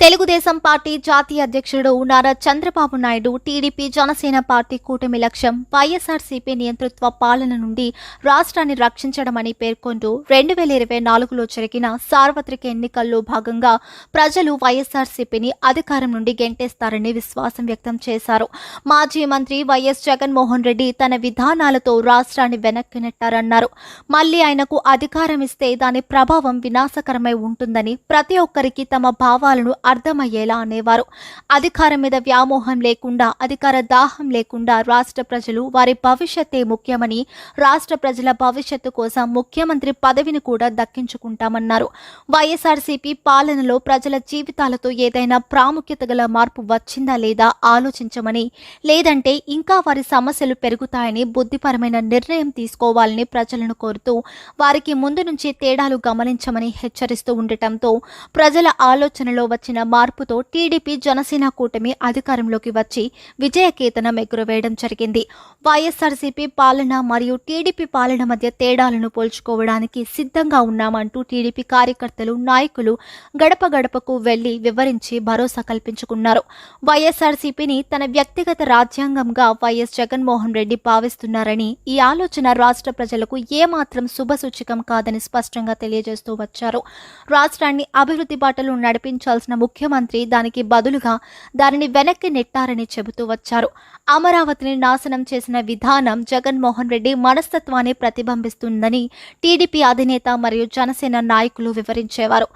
Telugu Desam party జాతీయ అధ్యక్షుడు Nara Chandrababu Naidu TDP Janasena party కూటమి లక్ష్యం వైఎస్ఆర్సీపీ నియంతృత్వ పాలన నుండి రాష్ట్రాన్ని రక్షించడమని పేర్కొంటూ రెండు వేల ఇరవై నాలుగులో జరిగిన సార్వత్రిక ఎన్నికల్లో భాగంగా ప్రజలు వైఎస్ఆర్సీపీని అధికారం నుండి గెంటేస్తారని విశ్వాసం వ్యక్తం చేశారు. మాజీ మంత్రి వైఎస్ జగన్మోహన్ రెడ్డి తన విధానాలతో రాష్ట్రాన్ని వెనక్కి నెట్టారన్నారు. మళ్ళీ ఆయనకు అధికారం ఇస్తే దాని ప్రభావం వినాశకరమై ఉంటుందని ప్రతి ఒక్కరికి తమ భావాలను అర్థమయ్యేలా అనేవారు. అధికారం మీద వ్యామోహం లేకుండా అధికార దాహం లేకుండా రాష్ట్ర ప్రజలు వారి భవిష్యత్తే ముఖ్యమని రాష్ట్ర ప్రజల భవిష్యత్తు కోసం ముఖ్యమంత్రి పదవిని కూడా దక్కించుకుంటామన్నారు. వైఎస్ఆర్సీపీ పాలనలో ప్రజల జీవితాలతో ఏదైనా ప్రాముఖ్యత గల మార్పు వచ్చిందా లేదా ఆలోచించమని లేదంటే ఇంకా వారి సమస్యలు పెరుగుతాయని బుద్ధిపరమైన నిర్ణయం తీసుకోవాలని ప్రజలను కోరుతూ వారికి ముందు నుంచి తేడాలు గమనించమని హెచ్చరిస్తూ ఉండటంతో ప్రజల ఆలోచనలో వచ్చిన మార్పుతో టీడీపీ జనసేన కూటమి అధికారంలోకి వచ్చి విజయకేతనం ఎగురవేయడం జరిగింది. వైఎస్ఆర్సీపీ పాలన మరియు టీడీపీ పాలన మధ్య తేడాలను పోల్చుకోవడానికి సిద్ధంగా ఉన్నామంటూ టీడీపీ కార్యకర్తలు నాయకులు గడప గడపకు వెళ్ళి వివరించి భరోసా కల్పించుకున్నారు. వైఎస్ఆర్సీపీని తన వ్యక్తిగత రాజ్యాంగంగా వైఎస్ జగన్మోహన్ రెడ్డి భావిస్తున్నారని ఈ ఆలోచన రాష్ట్ర ప్రజలకు ఏమాత్రం శుభసూచకం కాదని స్పష్టంగా తెలియజేస్తూ వచ్చారు. రాష్ట్రాన్ని అభివృద్ధి బాటలు నడిపించాల్సిన ముఖ్యమంత్రి దానికి బదులుగా దానిని వెనక్కి నెట్టారని చెబుతూ వచ్చారు. అమరావతిని నాశనం చేసిన విధానం జగన్మోహన్ రెడ్డి మనస్తత్వాన్ని ప్రతిబింబిస్తుందని టీడీపీ అధినేత మరియు జనసేన నాయకులు వివరించేవారు.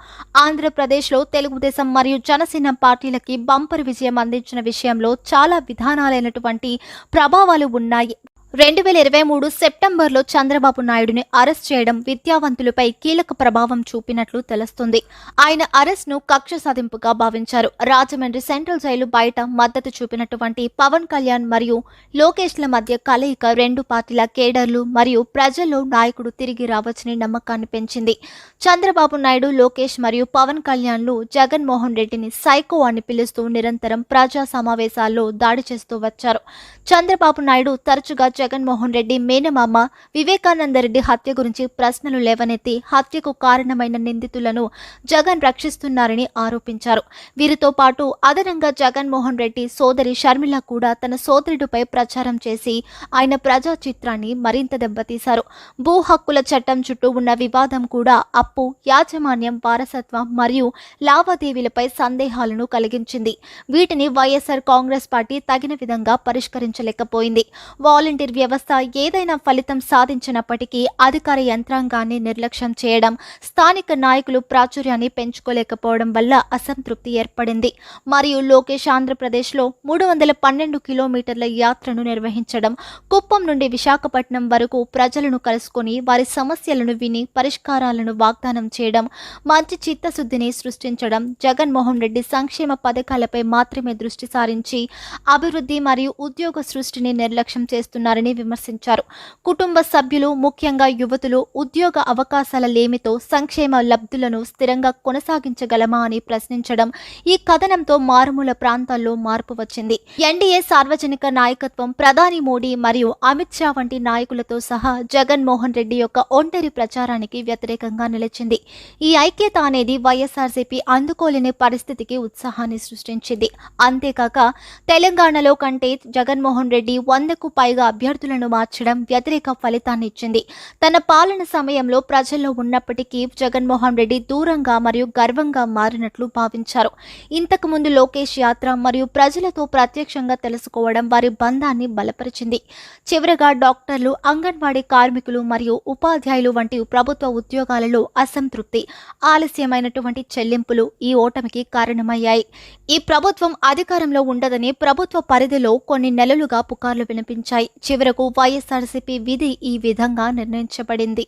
ఆంధ్రప్రదేశ్లో తెలుగుదేశం మరియు జనసేన పార్టీలకి బంపర్ విజయం అందించిన విషయంలో చాలా విధానాలైనటువంటి ప్రభావాలు ఉన్నాయి. రెండు వేల ఇరవై మూడు సెప్టెంబర్లో చంద్రబాబు నాయుడుని అరెస్ట్ చేయడం విద్యావంతులపై కీలక ప్రభావం చూపినట్లు తెలుస్తుంది. ఆయన అరెస్ట్ను కక్ష సాధింపుగా భావించారు. రాజమండ్రి సెంట్రల్ జైలు బయట మద్దతు చూపినటువంటి పవన్ కళ్యాణ్ మరియు లోకేష్ల మధ్య కలయిక రెండు పార్టీల కేడర్లు మరియు ప్రజల్లో నాయకుడు తిరిగి రావచ్చని నమ్మకాన్ని పెంచింది. చంద్రబాబు నాయుడు లోకేష్ మరియు పవన్ కళ్యాణ్లు జగన్మోహన్ రెడ్డిని సైకో అని పిలుస్తూ నిరంతరం ప్రజా సమావేశాల్లో దాడి చేస్తూ వచ్చారు. చంద్రబాబు నాయుడు తరచుగా జగన్మోహన్ రెడ్డి మేనమామ వివేకానంద రెడ్డి హత్య గురించి ప్రశ్నలు లేవనెత్తి హత్యకు కారణమైన నిందితులను జగన్ రక్షిస్తున్నారని ఆరోపించారు. వీరితో పాటు అదనంగా జగన్మోహన్ రెడ్డి సోదరి షర్మిల కూడా తన సోదరుడిపై ప్రచారం చేసి ఆయన ప్రజా చిత్రాన్ని మరింత దెబ్బతీశారు. భూ హక్కుల చట్టం చుట్టూ ఉన్న వివాదం కూడా అప్పు యాజమాన్యం వారసత్వం మరియు లావాదేవీలపై సందేహాలను కలిగించింది. వీటిని వైఎస్ఆర్ కాంగ్రెస్ పార్టీ తగిన విధంగా పరిష్కరించలేకపోయింది. వాలంటీర్ వ్యవస్థ ఏదైనా ఫలితం సాధించినప్పటికీ అధికార యంత్రాంగాన్ని నిర్లక్ష్యం చేయడం స్థానిక నాయకులు ప్రాచుర్యాన్ని పెంచుకోలేకపోవడం వల్ల అసంతృప్తి ఏర్పడింది. మరియు లోకేష్ ఆంధ్రప్రదేశ్లో మూడు వందల పన్నెండు కిలోమీటర్ల యాత్రను నిర్వహించడం కుప్పం నుండి విశాఖపట్నం వరకు ప్రజలను కలుసుకొని వారి సమస్యలను విని పరిష్కారాలను వాగ్దానం చేయడం మంచి చిత్తశుద్ధిని సృష్టించడం జగన్మోహన్ రెడ్డి సంక్షేమ పథకాలపై మాత్రమే దృష్టి సారించి అభివృద్ధి మరియు ఉద్యోగ సృష్టిని నిర్లక్ష్యం చేస్తున్నారని విమర్శించారు. కుటుంబ సభ్యులు ముఖ్యంగా యువతులు ఉద్యోగ అవకాశాల లేమితో సంక్షేమ లబ్ధులను స్థిరంగా కొనసాగించగలమా అని ప్రశ్నించడం ఈ కథనంతో మారుమూల ప్రాంతాల్లో మార్పు వచ్చింది. ఎన్డీఏ సార్వజనిక నాయకత్వం ప్రధాని మోడీ మరియు అమిత్ షా వంటి నాయకులతో సహా జగన్మోహన్ రెడ్డి యొక్క ఒంటరి ప్రచారానికి వ్యతిరేకంగా నిలిచింది. ఈ ఐక్యత అనేది వైఎస్ఆర్సీపీ అందుకోలేని పరిస్థితికి ఉత్సాహాన్ని సృష్టించింది. అంతేకాక తెలంగాణలో కంటే జగన్మోహన్ రెడ్డి వందకు పైగా అభ్యర్థులను మార్చడం వ్యతిరేక ఫలితాన్ని ఇచ్చింది తన పాలన సమయంలో ప్రజల్లో ఉన్నప్పటికీ జగన్మోహన్ రెడ్డి దూరంగా మరియు గర్వంగా మారినట్లు భావించారు. ఇంతకు ముందు లోకేష్ యాత్ర మరియు ప్రజలతో ప్రత్యక్షంగా తెలుసుకోవడం వారి బంధాన్ని బలపరిచింది. చివరగా డాక్టర్లు అంగన్వాడీ కార్మికులు మరియు ఉపాధ్యాయులు వంటి ప్రభుత్వ ఉద్యోగాలలో అసంతృప్తి ఆలస్యమైనటువంటి చెల్లింపులు ఈ ఓటమికి కారణమయ్యాయి. ఈ ప్రభుత్వం అధికారంలో ఉండదని ప్రభుత్వ పరిధిలో కొన్ని నెలలుగా పుకార్లు వినిపించాయి. చివరకు వైఎస్ఆర్సీపీ విధి ఈ విధంగా నిర్ణయించబడింది.